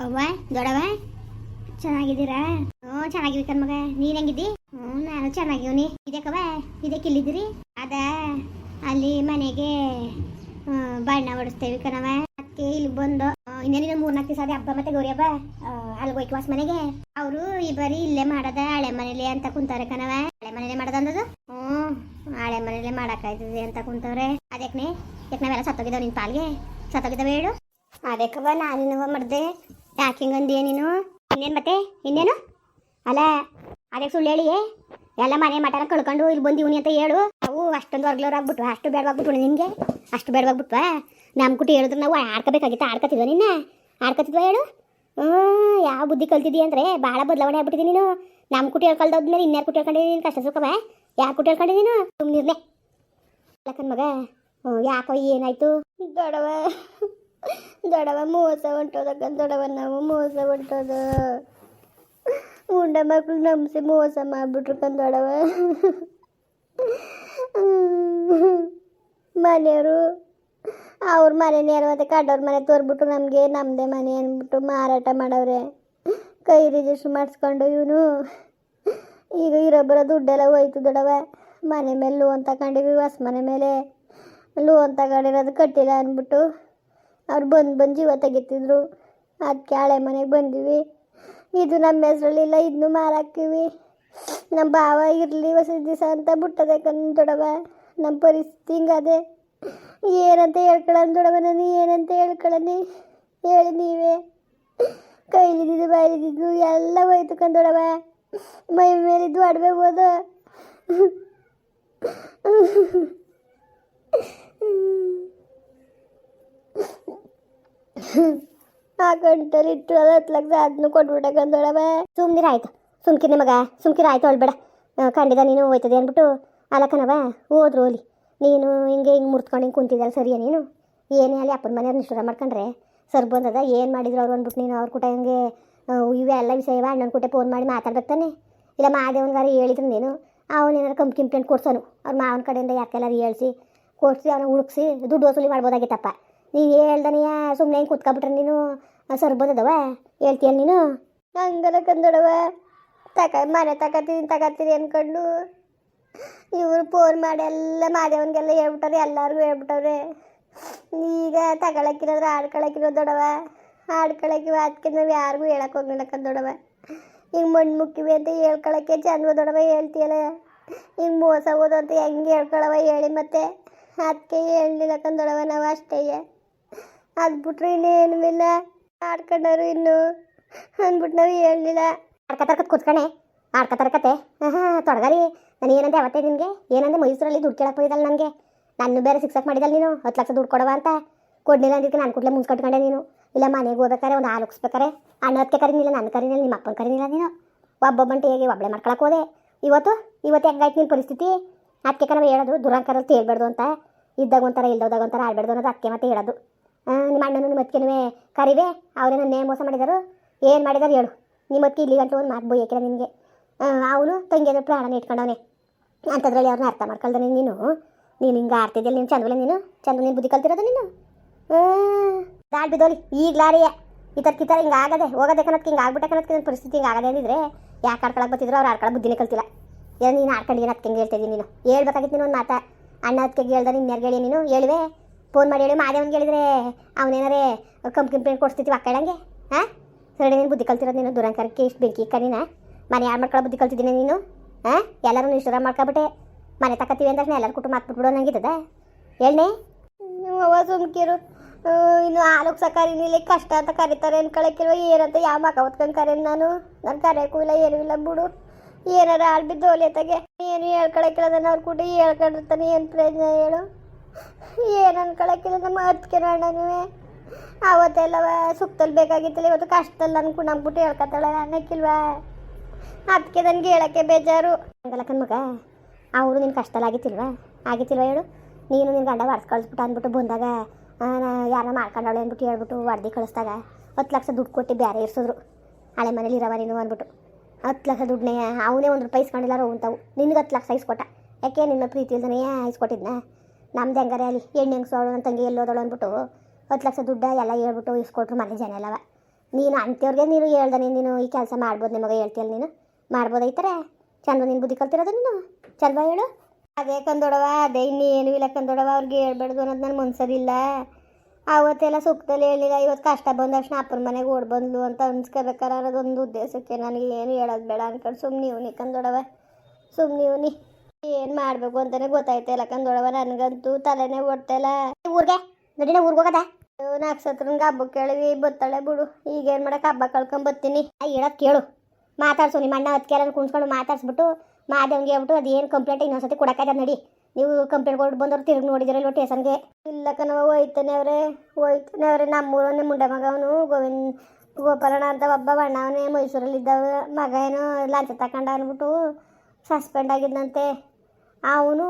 ಅವ್ವ ದೊಡವ ಚೆನ್ನಾಗಿದ್ದೀರಾ? ಹ್ಞೂ ಚೆನ್ನಾಗಿವಿ ಕಣ್ಮಗ. ನೀನ್ ಹೆಂಗಿದ್ದಿ? ಹ್ಞೂ ನಾನು ಚೆನ್ನಾಗಿವ್ನಿ. ಇದಕ್ಕವ ಇದಕ್ಕೆ ಇಲ್ಲಿದ್ದೀರಿ? ಅದ ಅಲ್ಲಿ ಮನೆಗೆ ಬಣ್ಣ ಹೊಡಿಸ್ತೇವೆ ಕಣವ ಅದಕ್ಕೆ ಇಲ್ಲಿ ಬಂದು ಆ, ಇನ್ನೇನಿನ ಮೂರ್ನಾಲ್ಕು ದಿವಸ ಅದೇ ಹಬ್ಬ ಮತ್ತೆ ಗೌರಿ ಹಬ್ಬ ಅಲ್ಲಿ ಹೋಯ್ಕೆ ವಾಸ್ ಮನೆಗೆ? ಅವರು ಈ ಬರೀ ಇಲ್ಲೇ ಮಾಡದ ಹಳೆ ಮನೇಲಿ ಅಂತ ಕುಂತಾರೆ ಕಣವ ಹಳೆ ಮನೇಲಿ ಮಾಡದ ಅಂದದು ಹ್ಞೂ ಹಳೆ ಮನೇಲಿ ಮಾಡಕ್ಕಾಯ್ತದೆ ಅಂತ ಕುಂತವ್ರೆ. ಅದಕ್ಕೆ ಯಾಕೆ ನಾವೆಲ್ಲ ಸತ್ತೋಗಿದ್ದಾವ ನಿನ್ ಪಾಲ್ಗೆ? ಸತ್ತೋಗಿದ್ದಾವೆ ಹೇಳು? ಅದಕ್ಕವ ನಾನು ಮಾಡಿದೆ. ಯಾಕೆ ಹಿಂಗಂದಿ ನೀನು? ಇನ್ನೇನು ಮತ್ತೆ? ಇನ್ನೇನು? ಅಲ್ಲ ಅದಕ್ಕೆ ಸುಳ್ಳು ಹೇಳಿ. ಎಲ್ಲ ಮನೆ ಮಟನ ಕಳ್ಕೊಂಡು ಇಲ್ಲಿ ಬಂದಿವ್ನಿ ಅಂತ ಹೇಳು. ಅವು ಅಷ್ಟೊಂದು ಹೊರ್ಗ್ಲೋರಾಗ್ಬಿಟ್ವ ಅಷ್ಟು ಬೇಡವಾಗ್ಬಿಟ್ಟು ನಿನಗೆ. ಅಷ್ಟು ಬೇಡವಾಗ್ಬಿಟ್ವಾ. ನಮ್ಮ ಕುಟ್ಟಿ ಹೇಳಿದ್ರೆ ನಾವು ಆಡ್ಕೋಬೇಕಾಗಿತ್ತು ಆಡ್ಕೊತಿದ್ವ ನಿನ್ನ? ಆಡ್ಕೊತಿದ್ವ ಹೇಳು. ಹ್ಞೂ, ಯಾವ ಬುದ್ಧಿ ಕಲ್ತಿದ್ದಿ ಅಂದರೆ ಭಾಳ ಬದಲಾವಣೆ ಆಗ್ಬಿಟ್ಟಿದೆ ನೀನು. ನಮ್ಮ ಕುಟಿ ಹೇಳ್ಕೊಳ್ದೋದ್ಮೇಲೆ ಇನ್ಯಾರು ಕುಟಿ ಹೇಳ್ಕೊಂಡಿದ್ದೀನಿ ನೀನು, ಕಷ್ಟ ಸುಖವ? ಯಾರು ಕುಟಿ ಹೇಳ್ಕೊಂಡಿ ನೀನು? ಲಕ್ಕನ್ ಮಗ ಯಾಕೋ ಏನಾಯ್ತು? ದೊಡವ ದೊಡವ ಮೋಸ ಹೊಂಟೋದಕ್ಕ ದಡವ ನಾವು ಮೋಸ ಹೊಂಟೋದ. ಉಂಡ ಮಕ್ಕಳು ನಂಬಿಸಿ ಮೋಸ ಮಾಡ್ಬಿಟ್ರು ಕಂದಡವ ಮನೆಯವರು, ಅವ್ರ ಮನೆ ನೇರ ಮತ್ತೆ ಕಡ್ಡವ್ರ ಮನೆ ತೋರ್ಬಿಟ್ಟು ನಮಗೆ ನಮ್ಮದೇ ಮನೆ ಅಂದ್ಬಿಟ್ಟು ಮಾರಾಟ ಮಾಡವ್ರೆ. ಕೈ ರಿಜಿಸ್ಟ್ರ್ ಮಾಡಿಸ್ಕೊಂಡು ಇವನು. ಈಗ ಇರೊಬ್ಬರ ದುಡ್ಡೆಲ್ಲ ಹೋಯ್ತು ದೊಡವ. ಮನೆ ಮೇಲೆ ಲೋನ್ ತಗೊಂಡಿವಿ ಹೊಸ ಮನೆ ಮೇಲೆ ಲೋನ್ ತಗೊಂಡಿರೋದು ಕಟ್ಟಿಲ್ಲ ಅಂದ್ಬಿಟ್ಟು. ಅವ್ರು ಬಂದು ಬಂದು ಜೀವ ತೆಗಿತಿದ್ರು. ಅದಕ್ಕೆ ಹಳೆ ಮನೆಗೆ ಬಂದಿವಿ. ಇದು ನಮ್ಮ ಹೆಸ್ರಲ್ಲಿಲ್ಲ ಇದನ್ನು ಮಾರಾಕ್ತೀವಿ ನಮ್ಮ ಭಾವ ಇರಲಿ ಹೊಸ ದಿವಸ ಅಂತ ಬಿಟ್ಟದೆ ದೊಡವ ನಮ್ಮ ಪರಿಸ್ಥಿತಿ ಹಿಂಗದೆ. ಏನಂತ ಹೇಳ್ಕೊಳ್ಳೋಣ ದೊಡವ ನಾನು, ಏನಂತ ಹೇಳ್ಕೊಳ್ಳನಿ ಹೇಳಿ ನೀವೇ. ಕೈಲಿದ್ದು ಬಾಯಿಲಿದ್ದು ಎಲ್ಲ ಹೋಯ್ತು ಕಂದೊಡವ ಮೈ ಮೇಲಿದ್ದು ಅಡ್ಬೆ ಹೋದ. ಆ ಗಂಟಲ್ಲಿ ಇಟ್ಟು ಲಕ್ಷ ಅದನ್ನು ಕೊಟ್ಬಿಟ್ಟೆ ಸುಮ್ನಿರ ಆಯ್ತು. ಸುಮ್ಕಿರಿ ಮಗ ಸುಮ್ಕಿರ ಆಯ್ತು ಅಳ್ಬೇಡ ಖಂಡಿತ ನೀನು ಹೋಯ್ತದೆ ಅಂದ್ಬಿಟ್ಟು ಅಲಕ್ಕನವ ಹೋದ್ರು ಹೋಲಿ ನೀನು ಹಿಂಗೆ ಹಿಂಗೆ ಮುರ್ತ್ಕೊಂಡು ಹಿಂಗೆ ಕುಂತಿದ್ದಲ್ಲ ಸರಿಯಾ ನೀನು? ಏನೇ ಅಲ್ಲಿ ಅಪ್ಪನ ಮನೆಯವ್ರು ನಿಷ್ಠುರ ಮಾಡ್ಕೊಂಡ್ರೆ? ಸರ್ ಬಂದದ, ಏನು ಮಾಡಿದ್ರು ಅವ್ರು ಅಂದ್ಬಿಟ್ಟು ನೀನು ಅವ್ರ ಕೂಟ ಹಂಗೆ ಇವೆಲ್ಲ ವಿಷಯವ ಅಣ್ಣನ ಕೂಟ ಫೋನ್ ಮಾಡಿ ಮಾತಾಡ್ಬೇಕಾನೆ ಇಲ್ಲ ಮಾದೇವನ್ಗಾರು ಹೇಳಿದ್ರು ನೀನು? ಅವನೇನಾರು ಕಂಪ್ ಕಂಪ್ಲೇಂಟ್ ಕೊಡ್ಸೋನು. ಅವ್ರ ಮಾವನ ಕಡೆಯಿಂದ ಯಾಕೆಲ್ಲಾರು ಹೇಳ್ಸಿ, ಕೊಡಿಸಿ ಅವನ ಹುಡುಕ್ಸಿ, ದುಡ್ಡು ವಸೂಲಿ ಮಾಡ್ಬೋದಾಗಿತ್ತಪ್ಪ. ನೀನು ಹೇಳ್ದನೆಯ ಸುಮ್ಮನೆ ಹಿಂಗೆ ಕುತ್ಕೊಬಿಟ್ರೆ ನೀನು? ಸರ್ ಬಂದದವ? ಹೇಳ್ತೀಯ ನೀನು? ಹಂಗಲ್ಲ ಕಂದೊಡವ. ತಕ, ಮನೆ ತಗತ್ತೀನಿ ತಗತ್ತೀರಿ ಅನ್ಕೊಂಡು ಇವರು ಫೋನ್ ಮಾಡಿ ಎಲ್ಲ ಮಾದೇವನಿಗೆಲ್ಲ ಹೇಳ್ಬಿಟ್ಟವ್ರೆ, ಎಲ್ಲರಿಗೂ ಹೇಳ್ಬಿಟ್ಟವ್ರೆ. ಈಗ ತಗೊಳಕ್ಕಿರೋದ್ರೆ ಆಡ್ಕೊಳಕ್ಕಿರೋ ದೊಡವ. ಆಡ್ಕೊಳಕ್ಕಿವ ಅದಕ್ಕೆ ನಾವು ಯಾರಿಗೂ ಹೇಳಕ್ಕೆ ಹೋಗಿಲ್ಲ ದೊಡವ ಹಿಂಗೆ ಮಣ್ಣು ಮುಕ್ಕಿವಿ ಅಂತ ಹೇಳ್ಕೊಳಕ್ಕೆ ಚಂದ ದೊಡವ ಹೇಳ್ತೀಯಲ್ಲ. ಹಿಂಗೆ ಮೋಸ ಹೋದು ಅಂತ ಹೆಂಗೆ ಹೇಳ್ಕೊಳವ ಹೇಳಿ ಮತ್ತೆ. ಅದಕ್ಕೆ ಹೇಳಲಿಲ್ಲ ಕಂದೊಡವ ನಾವು ಅಷ್ಟೇ. ಅದು ಬಿಟ್ರೆ ಇನ್ನೇನು ಇಲ್ಲ ಆಡ್ಕೊಂಡವ್ರು ಇನ್ನು. ಅಂದ್ಬಿಟ್ಟು ನಾವು ಹೇಳಲಿಲ್ಲ. ಆಡ್ಕತರ್ಕತ್ ಕೂತ್ಕಣೆ ಆಡ್ಕತರ್ಕತೆ ಹಾಂ ತೊಡಗರಿ. ನಾನು ಏನಂದೆ ಅವತ್ತೇ ನಿನಗೆ? ಏನಂದೆ ಮೈಸೂರಲ್ಲಿ ದುಡ್ಡು ಕೇಳಕ್ಕೆ ಹೋಗಿದ್ದಲ್ಲ ನನಗೆ ನಾನು ಬೇರೆ ಸಿಕ್ಸಕ್ಕೆ ಮಾಡಿದಲ್ಲ ನೀನು? ಹತ್ತು ಲಕ್ಷ ದುಡ್ಡು ಕೊಡವ ಅಂತ? ಕೊಡ್ಲಿಲ್ಲ ಅಂದಿದ್ದಕ್ಕೆ ನಾನು ಕೂಡಲೇ ಮುನ್ಸ್ಕೊಟ್ಕೊಂಡೆ ನೀನು. ಇಲ್ಲ ಮನೆಗೆ ಹೋಗ್ಬೇಕಾರೆ ಒಂದು ಹಾಲು ಉಕ್ಸ್ಬೇಕಾರೆ ಅಣ್ಣ ಅದಕ್ಕೆ ಕರೀನಿಲ್ಲ, ನನ್ನ ಕರೀನಿಲ್ಲ, ನಿಮ್ಮ ಅಪ್ಪನ ಕರೀನಿಲ್ಲ ನೀನು. ಒಬ್ಬೊಬ್ಬಂಟು ಹೇಗೆ ಒಬ್ಬಳೆ ಮಾಡ್ಕೊಳಕ್ಕೆ ಹೋದೆ? ಇವತ್ತು? ಇವತ್ತು ಹೆಂಗಾಯ್ತು ನಿನ್ನ ಪರಿಸ್ಥಿತಿ? ಅದಕ್ಕೆ ಹೇಳಿದ್ರು ಹೇಳೋದು, ದುರಂಕರಲ್ಲಿ ತೇಳ್ಬಾರ್ದು ಅಂತ. ಇದ್ದಾಗ ಒಂಥರ ಇಲ್ದೋದಾಗ ಒಂಥರ ಆಡ್ಬಾರ್ದು ಅನ್ನೋದು ಅದಕ್ಕೆ ಮತ್ತೆ ಹೇಳೋದು. ನಿಮ್ಮ ಅಣ್ಣನ ನಿಮ್ಮ ಅತ್ತಿಗೆನೂ ಕರಿವೆ. ಅವರೇ ನೇ ಮೋಸ ಮಾಡಿದರು, ಏನು ಮಾಡಿದಾರು ಹೇಳು. ನಿಮ್ಮ ಅತ್ತಿಗೆ ಇಲ್ಲಿ ಗಂಟು ಒಂದು ಮಾತು ಬೈಯಕ್ಕಿಲ್ಲ ನಿನಗೆ. ಅವನು ತಂಗಿಯದ ಪ್ರಾಣನ ಇಟ್ಕೊಂಡವನೆ. ಅಂಥದ್ರಲ್ಲಿ ಅವ್ರನ್ನ ಅರ್ಥ ಮಾಡ್ಕೊಳ್ದೆ ನೀನು ನೀನು. ಹಿಂಗೆ ಆಡ್ತಿದ್ದಿಲ್ಲ ನೀನು ಚಂದ್ರ ನೀನು? ಚಂದ ನೀನು ಬುದ್ಧಿ ಕಲ್ತಿರೋದು ನೀನು? ದಾಡ್ ಬಿದ್ದೋಲಿ ಈಗ್ಲಾರಿಯ ಈ ಥರ ಕಿತ್ತಾರೆ ಹಿಂಗೆ ಆಗದೆ, ಹೋಗೋದೆ ಕನ್ನೋದಕ್ಕೆ ಹಿಂಗೆ ಆಗ್ಬಿಟ್ಟೆ ಕನ್ನೋದಕ್ಕೆ ನನ್ನ ಪರಿಸ್ಥಿತಿ ಹಿಂಗೆ ಆಗದೆ ಅಂದಿದ್ರೆ ಯಾಕೆ ಆಡ್ಕೊಳಕ್ಕೆ ಬರ್ತಿದ್ರು? ಅವ್ರು ಆಡ್ಕೊಳಕ್ಕೆ ಬುದ್ಧಿನೇ ಕಲ್ತಿಲ್ಲ. ಏನು ನೀನು ಆಡ್ಕೊಂಡು ಏನು ಅದಕ್ಕೆ ಹಿಂಗೆ ಹೇಳ್ತಿದ್ದೀನಿ ನೀನು? ಹೇಳ್ಬೇಕಾಗಿತ್ತು ನೀನು ಒಂದು ಮಾತಾ. ಅಣ್ಣ ಅದಕ್ಕೆ ಹೇಳ್ದ ನಿನ್ನ ಹೇಳಿ ನೀನು. ಹೇಳಿವೆ. ಫೋನ್ ಮಾಡಿ ಹೇಳಿ ಮಾದೇವನ್ಗೆ ಹೇಳಿದ್ರೆ, ಅವನೇನಾರೇ ಕಂಪ್ ಕಂಪ್ಲೇಂಟ್ ಕೊಡ್ಸ್ತಿತ್ತು ಹಾಂ ಸರಿ ನೀನು ಬುದ್ಧಿ ಕಲ್ತಿರೋದು ನೀನು, ದುರಂಕಾರಕ್ಕೆ ಇಷ್ಟು ಬೆಂಕಿ ಕನಿನ ಮನೆ ಯಾರು ಮಾಡ್ಕೊಳ ಬುದ್ಧಿ ಕಲ್ತಿದ್ದೀನಿ ನೀನು? ಹಾಂ ಎಲ್ಲರೂ ಇಷ್ಟರ ಮಾಡ್ಕೊಬಿಟ್ಟೆ, ಮನೆ ತಕತ್ತೀವಿ ಅಂತ ಎಲ್ಲರೂ ಕುಟುಂಬ ಹಾಕ್ಬಿಟ್ಬಿಡೋ ಅನ್ನಂಗಿದ್ದದ ಹೇಳಿ ಅವ್ವ ಸುಮ್ಕಿರು ಇನ್ನು ಆಲೋಕ್ ನೀಲಿ ಕಷ್ಟ ಅಂತ ಕರೀತಾರೆ ಅನ್ಕೊಳಕ್ಕಿಲ್ವ ಏನಂತ ಯಾವ ಮಕ ಹೊತ್ಕೊಂಡು ಕರೀನಿ ನಾನು? ನಾನು ಕರೆಯೋಕ್ಕೂ ಇಲ್ಲ, ಏನೂ ಇಲ್ಲ ಬಿಡು. ಏನಾರ ಆಳ್ಬಿದ್ದು ಒಲೆತಾಗೆ ಏನು ಹೇಳ್ಕೊಳಕ್ಕಿಲ್ಲ ಅವ್ರ ಕೂಡ ಹೇಳ್ಕೊಂಡಿರ್ತಾನೆ, ಏನು ಪ್ರಯೋಜನ ಹೇಳು? ಏನು ಕಳಕಿಲ್ಲ ನಮ್ಮ ಹತ್ಕೆ ನೀವೇ ಅವತ್ತೆಲ್ಲವ ಸುಖದಲ್ಲಿ ಬೇಕಾಗಿತ್ತಲ್ಲ, ಇವತ್ತು ಕಷ್ಟದಲ್ಲಿ ಅನ್ಕೊಂಡು ಅಂದ್ಬಿಟ್ಟು ಹೇಳ್ಕೊತಾಳೆ ಅನ್ನಕ್ಕಿಲ್ವಾ ಅದಕ್ಕೆ ನನಗೆ ಹೇಳಕ್ಕೆ ಬೇಜಾರು. ಹಂಗಲ್ಲ ಮಗ, ಅವರು ನಿನ್ನ ಕಷ್ಟದಲ್ಲಿ ಆಗಿತ್ತಿಲ್ವ? ಆಗಿತ್ತಿಲ್ವ ಹೇಳು? ನೀನು ನಿನ್ನ ಗಂಡ ವರ್ಸ್ ಕಳಿಸ್ಬಿಟ್ಟು ಅಂದ್ಬಿಟ್ಟು ಬಂದಾಗ ಯಾರ ಮಾಡ್ಕೊಂಡವಳೆ ಅಂದ್ಬಿಟ್ಟು ಹೇಳ್ಬಿಟ್ಟು ವರದಿ ಕಳಿಸ್ದಾಗ ಹತ್ತು ಲಕ್ಷ ದುಡ್ಡು ಕೊಟ್ಟು ಬೇರೆ ಇರ್ಸಿದ್ರು. ಹಳೆ ಮನೇಲಿ ಇರವ ನೀನು ಅಂದ್ಬಿಟ್ಟು. ಹತ್ತು ಲಕ್ಷ ದುಡ್ಡನ್ನೇ ಅವನೇ ಒಂದು ರೂಪಾಯಿ ಇಸ್ಕೊಂಡಿಲ್ಲ ಅಂತಾವು ನಿನ್ಗೆ ಹತ್ತು ಲಕ್ಷ ಇಸ್ಕೊಟ್ಟ. ಯಾಕೆ ನಿನ್ನ ಪ್ರೀತಿ ಇಲ್ದನೇ ಇಸ್ಕೊಟ್ಟಿದ್ನ? ನಮ್ದು ಹೆಂಗಾರೆ ಅಲ್ಲಿ ಹೆಣ್ಣು ಹೆಂಗ್ಸೋಳು ನನ್ನ ತಂಗಿ ಎಲ್ಲೋದಳು ಅಂದ್ಬಿಟ್ಟು ಹತ್ತು ಲಕ್ಷ ದುಡ್ಡ ಎಲ್ಲ ಹೇಳ್ಬಿಟ್ಟು ಇಸ್ಕೊಟ್ರು ಮನೆ ಜನ ಎಲ್ಲವ ನೀನು ಅಂಥವ್ರಿಗೆ ನೀನು ಹೇಳ್ದೆ ನೀನು ಈ ಕೆಲಸ ಮಾಡ್ಬೋದು ನಿಮಗೆ ಹೇಳ್ತೀಯಲ್ಲ ನೀನು. ಮಾಡ್ಬೋದೈತಾರೆ ಚಂದ ನೀನು ಬುದ್ಧಿ ಕಲ್ತಿರೋದು ನೀನು. ಚಂದ ಹೇಳು? ಅದೇ ಕಂದೊಡವ, ಅದೇ ಇನ್ನೇನು ಇಲ್ಲ ಕಂದೊಡವ, ಅವ್ರಿಗೆ ಹೇಳ್ಬಾರ್ದು ಅನ್ನೋದು ನನ್ನ ಮನ್ಸರಿಲ್ಲ ಅವತ್ತೆಲ್ಲ ಸುಖದಲ್ಲಿ ಹೇಳಿಲ್ಲ ಇವತ್ತು ಕಷ್ಟ ಬಂದ ತಕ್ಷಣ ಅಪ್ಪನ ಮನೆಗೆ ಓಡ್ ಬಂದ್ಲು ಅಂತ ಅನ್ಸ್ಕೋಬೇಕಾರ ಅನ್ನೋದೊಂದು ಉದ್ದೇಶಕ್ಕೆ ನನಗೆ ಏನು ಹೇಳೋದು ಬೇಡ ಅನ್ಕೊಂಡು ಸುಮ್ಮನೆ ಇವನಿ ಕಂದೊಡವ. ಸುಮ್ಮನೆ ಇವನಿ. ಏನು ಮಾಡಬೇಕು ಅಂತಾನೆ ಗೊತ್ತಾಯ್ತಾ ಇಲ್ಲ ಕಂದೊಳವ, ನನಗಂತೂ ತಲೆನೇ ಓಡ್ತಾಯಿಲ್ಲ ಊರ್ಗೆ? ನಡಿನ ಊರ್ಗೆ ಹೋಗದ? ಸತ್ರ ಹಬ್ಬ ಕೇಳಿವಿ ಬತ್ತಳೆ ಬಿಡು. ಈಗೇನು ಮಾಡಕ್ಕೆ ಹಬ್ಬ ಕಳ್ಕೊಂಡ್ ಬರ್ತೀನಿ. ಹೇಳೋದು ಕೇಳು. ಮಾತಾಡ್ಸು, ನಿಮ್ಮ ಅಣ್ಣ ಅದಕ್ಕೆ ಕುಣ್ಸ್ಕೊಂಡು ಮಾತಾಡ್ಸ್ಬಿಟ್ಟು ಮಾದೇವ್ಗೆ ಹೇಳ್ಬಿಟ್ಟು ಅದೇನು ಕಂಪ್ಲೇಂಟ್ ಇನ್ನೊಂದ್ಸತಿ ಕೊಡಕ್ಕಾಗದ ನಡಿ. ನೀವು ಕಂಪ್ಲೇಂಟ್ ಕೊಟ್ಟು ಬಂದವ್ರು ತಿರುಗಿ ನೋಡಿದಿರಲ್ವ ಟೇಷನ್ಗೆ ಇಲ್ಲ ಕಣವ ಹೋಯ್ತಾನೆ ಅವರೇ ಹೋಯ್ತಾನೆ ಅವರೇ. ನಮ್ಮೂರನ್ನೇ ಮುಂಡೆ ಮಗ ಅವನು, ಗೋವಿಂದ, ಗೋಪಾಲಣ್ಣ ಅಂತ ಒಬ್ಬ ಬಣ್ಣ ಅವನೇ ಮೈಸೂರಲ್ಲಿದ್ದವ ಮಗ ಏನೋ ಲಂಚ ತಕೊಂಡ ಅಂದ್ಬಿಟ್ಟು ಸಸ್ಪೆಂಡ್ ಆಗಿದ್ದಂತೆ ಅವನು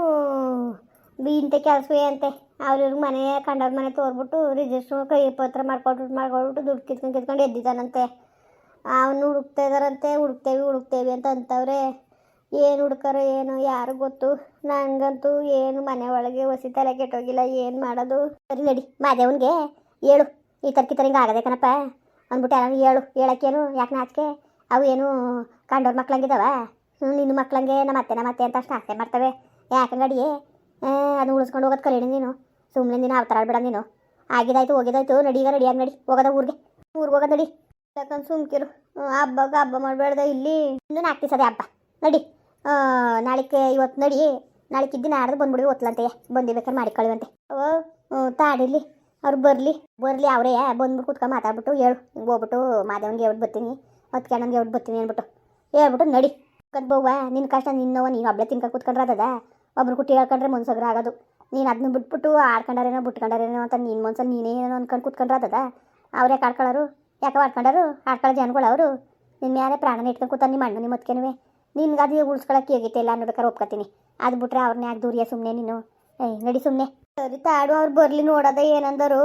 ಇಂಥ ಕೆಲಸವೇ ಅಂತೆ. ಅವ್ರಿವ್ರ ಮನೆ ಕಂಡವ್ರ ಮನೆ ತೋರ್ಬಿಟ್ಟು ರಿಜಿಸ್ಟ್ರ್ ಕೈ ಪತ್ರ ಮಾಡ್ಕೊಟ್ಬಿಟ್ಟು ಮಾಡ್ಕೊಟ್ಬಿಟ್ಟು ದುಡ್ಡು ಕಿತ್ಕೊಂಡು ಕಿತ್ಕೊಂಡು ಎದ್ದಿದ್ದಾನಂತೆ. ಅವನು ಹುಡುಕ್ತಾ ಇದ್ದಾರಂತೆ, ಹುಡುಕ್ತೇವಿ, ಹುಡುಕ್ತೇವೆ ಅಂತ ಅಂತವ್ರೆ, ಏನು ಹುಡ್ಕಾರೋ ಏನು ಯಾರು ಗೊತ್ತು. ನನಗಂತೂ ಏನು ಮನೆ ಒಳಗೆ ಹೊಸಿ ತಲೆ ಕೆಟ್ಟೋಗಿಲ್ಲ, ಏನು ಮಾಡೋದು. ಸರಿ ನಡಿ, ಮಾದೇವನ್ಗೆ ಹೇಳು, ಈ ಥರ ಕಿತ್ತರಿಂಗ ಆಗದೆ ಕಣಪ್ಪ ಅಂದ್ಬಿಟ್ಟು ಹೇಳು, ಹೇಳಕ್ಕೇನು, ಯಾಕೆ ನಾಚಿಕೆ? ಅವು ಏನು ಕಂಡೋರ್ ಮಕ್ಳಂಗಿದಾವ? ಹ್ಞೂ ನಿನ್ನ ಮಕ್ಳಂಗೆ ನಮ್ಮ ಅತ್ತೆ ನಮ್ಮ ಅತ್ತೆ ಅಂತ ಅಷ್ಟು ಆಸೆ ಮಾಡ್ತವೆ. ಯಾಕಂಗಡಿಯೇ ಅದು ಉಳಿಸ್ಕೊಂಡು ಹೋಗೋದು ಕಲೀಣಿ ನೀನು. ಸುಮ್ಮನೆ ನೀನು ಅವತಾರ ಆಡ್ಬೇಡ ನೀನು. ಆಗಿದಾಯ್ತು, ಹೋಗಿದಾಯ್ತು, ನಡಿ ಈಗ ರೆಡಿಯಾಗಿ ನಡಿ. ಹೋಗೋದ ಊರಿಗೆ. ಊರಿಗೆ ಹೋಗೋದು ನಡಿ. ಯಾಕಂದ್ರೆ ಸುಮ್ಕಿರು. ಹಬ್ಬಕ್ಕೆ ಹಬ್ಬ ಮಾಡಬೇಡ್ದ ಇಲ್ಲಿ. ಇನ್ನೂ ನಾಲ್ಕು ದಿವಸ ಹಬ್ಬ. ನಡಿ. ನಾಳಿಕೆ ಇವತ್ತು ನಡಿ. ನಾಳೆ ಇದ್ದು ನಾಡ್ದು ಬಂದ್ಬಿಡಿ, ಓದ್ಲಂತೆಯೇ. ಬಂದಿರ್ಬೇಕಾದ್ರೆ ಬೇಕಾದ್ರೆ ಮಾಡಿಕೊಳ್ಳಿವಂತೆ ಓ ತಾಡಿಲಿ ಅವ್ರು ಬರಲಿ. ಬರಲಿ ಅವರೇ. ಬಂದ್ಬಿಟ್ಟು ಕುತ್ಕೊಂಡು ಮಾತಾಡ್ಬಿಟ್ಟು ಹೇಳು. ಹೋಗ್ಬಿಟ್ಟು ಮಾದೇವನ್ಗೆ ಹೇಳ್ಬಿಟ್ಟು ಬರ್ತೀನಿ. ಮತ್ತೆ ಅಣ್ಣಂಗೆ ಹೇಳ್ಬಿಟ್ಟು ಬರ್ತೀನಿ ಅಂದ್ಬಿಟ್ಟು. ಹೇಳ್ಬಿಟ್ಟು ನಡಿ. ಕದ್ ಬೋವ ನಿನ್ನ ಕಷ್ಟ ನಿನ್ನವ ನೀನು ಒಬ್ಳೆ ತಿನ್ಕ ಕೂತ್ಕೊಂಡ್ರೆ ಅದದ? ಒಬ್ರು ಕುಟ್ಟಿ ಹೇಳ್ಕೊಂಡ್ರೆ ಮನ್ಸಗ್ರ ಆಗೋದು. ನೀನು ಅದನ್ನ ಬಿಟ್ಬಿಟ್ಟು ಆಡ್ಕೊಂಡಾರೇನೋ, ಬಿಟ್ಕೊಂಡಾರೇನೋ ಅಂತ ನಿನ್ನ ಮನ್ಸಲ್ಲಿ ನೀನೇನೋ ಅನ್ಕೊಂಡು ಕುತ್ಕೊಂಡ್ರೆ ಅದದ? ಯಾಕೆ ಆಡ್ಕೊಳ್ಳೋರು ಯಾಕೆ ಆಡ್ಕೊಂಡಾರು? ಆಡ್ಕೊಳ್ಳೋ ಜನಗಳು ಅವರು? ನಿನ್ನ ಮೇಲೆ ಪ್ರಾಣನ ಇಟ್ಕೊಂಡು ಕೂತ ನಿಮ್ಮ ಅಣ್ಣ ನಿಮ್ಮ ಮತ್ಕೆನವೆ ನಿನ್ಗೆ ಅದು ಉಳಿಸ್ಕೊಳಕ್ಕೆ ಹೇಗಿತ್ತು ಇಲ್ಲ ಅನ್ನೋಬೇಕಾರೆ ಒಪ್ಕೊತೀನಿ. ಅದು ಬಿಟ್ರೆ ಅವ್ರನ್ನ ಯಾಕೆ ದೂರಿಯ ಸುಮ್ಮನೆ ನೀನು? ಏಯ್, ನಡಿ ಸುಮ್ಮನೆ ಸರಿ ತಾಡು, ಅವ್ರು ಬರಲಿ ನೋಡೋದ ಏನಂದರು?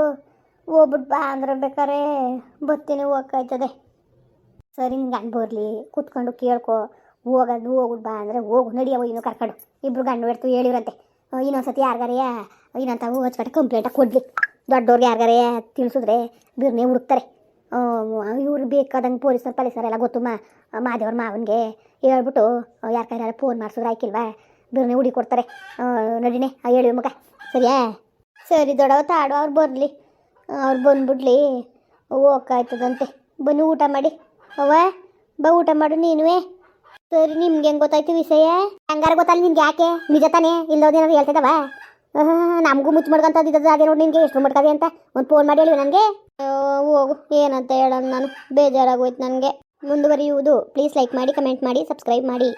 ಹೋಗ್ಬಿಟ್ಟು ಬಾ ಅಂದ್ರೆ ಬೇಕಾರೆ ಬರ್ತೀನಿ ಹೋಗ್ಕಾಯ್ತದೆ. ಸರಿ ನಿನ್ ಗಂಡು ಬರಲಿ, ಕೂತ್ಕೊಂಡು ಕೇಳ್ಕೊ. ಹೋಗೋದು ಹೋಗು ಬಾ ಅಂದರೆ ಹೋಗು ನಡಿಯವ ಇನ್ನು ಕರ್ಕೊಂಡು. ಇಬ್ರು ಗಂಡು ಎಡ್ತು ಹೇಳಿವ್ರಂತೆ. ಆ, ಇನ್ನೊಂದ್ಸತಿ ಯಾರಿಗಾರೇ ಇನ್ನಂತಾವು ಹಚ್ಕಟ್ಟು ಕಂಪ್ಲೇಂಟಾಗಿ ಕೊಡ್ಲಿ. ದೊಡ್ಡವ್ರಿಗೆ ಯಾರಿಗಾರೇ ತಿಳಿಸಿದ್ರೆ ಬಿರ್ನೆ ಹುಡುಕ್ತಾರೆ. ಇವ್ರು ಬೇಕಾದಂಗೆ ಪೊಲೀಸರು ಗೊತ್ತು ಮಾ ಮಾದೇವ್ರ ಮಾವನಿಗೆ ಹೇಳ್ಬಿಟ್ಟು ಯಾರ್ಯಾರ ಫೋನ್ ಮಾಡಿಸಿದ್ರೆ ಆಯ್ಕಿಲ್ವಾ? ಬಿರ್ನೆ ಹುಡಿ ಕೊಡ್ತಾರೆ. ನಡಿನೇ ಹೇಳಿ ಮಗ. ಸರಿಯಾ? ಸರಿ ದೊಡ್ಡವ ತಾಡು ಅವ್ರು ಬರಲಿ. ಅವ್ರು ಬಂದ್ಬಿಡ್ಲಿ. ಹೋಗ್ಕಾಯ್ತದಂತೆ ಬನ್ನಿ ಊಟ ಮಾಡಿ. ಅವ್ವ ಬಾ ಊಟ ಮಾಡು ನೀನುವೇ. ಸರಿ, ನಿಮ್ಗೆ ಹೆಂಗ್ ಗೊತ್ತಾಯ್ತು ವಿಷಯ? ಹಂಗಾರ ಗೊತ್ತಲ್ಲ ನಿನ್ಗೆ ಯಾಕೆ? ನಿಜ ತಾನೇ? ಇಲ್ಲೋದೇನಾದ್ರು ಹೇಳ್ತಿದ್ದಾವ? ನಮಗೂ ಮುಚ್ಚು ಮಾಡ್ಕೊಂತದ್ದು ಅದೇ ನೋಡಿ ನಿನಗೆ ಎಷ್ಟು ಮಾಡ್ಕದೆ ಅಂತ. ಒಂದು ಫೋನ್ ಮಾಡಿ ಹೇಳಿ ನನಗೆ? ಹೋಗು. ಏನಂತ ಹೇಳೋಣ ನಾನು? ಬೇಜಾರಾಗೋಯ್ತು ನನಗೆ. ಮುಂದುವರಿಯುವುದು. ಪ್ಲೀಸ್ ಲೈಕ್ ಮಾಡಿ ಕಮೆಂಟ್ ಮಾಡಿ ಸಬ್ಸ್ಕ್ರೈಬ್ ಮಾಡಿ.